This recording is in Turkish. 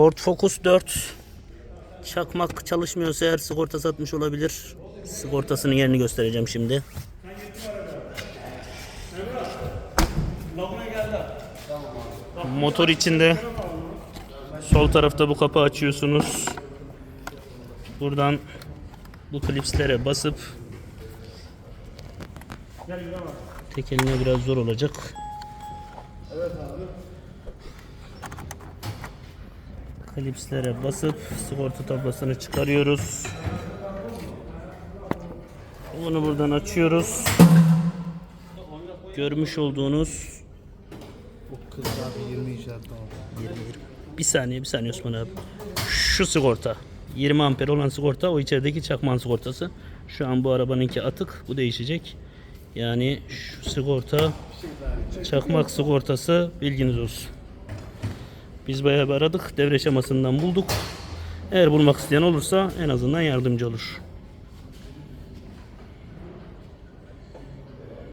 Ford Focus 4 çakmak çalışmıyorsa eğer sigorta satmış olabilir. Sigortasının yerini göstereceğim şimdi. Motor içinde sol tarafta bu kapı açıyorsunuz. Buradan bu klipslere basıp tek eline biraz zor olacak. Klipslere basıp sigorta tablasını çıkarıyoruz. Bunu buradan açıyoruz. Görmüş olduğunuz Bu kız abi 20 icraatı var. 20, 20. Bir saniye bir saniye Osman abi. Şu sigorta 20 amper olan sigorta o içerideki çakman sigortası. Şu an bu arabanınki atık bu değişecek. Yani şu sigorta çakmak sigortası bilginiz olsun. Biz bayağı bir aradık devre şemasından bulduk. Eğer bulmak isteyen olursa en azından yardımcı olur.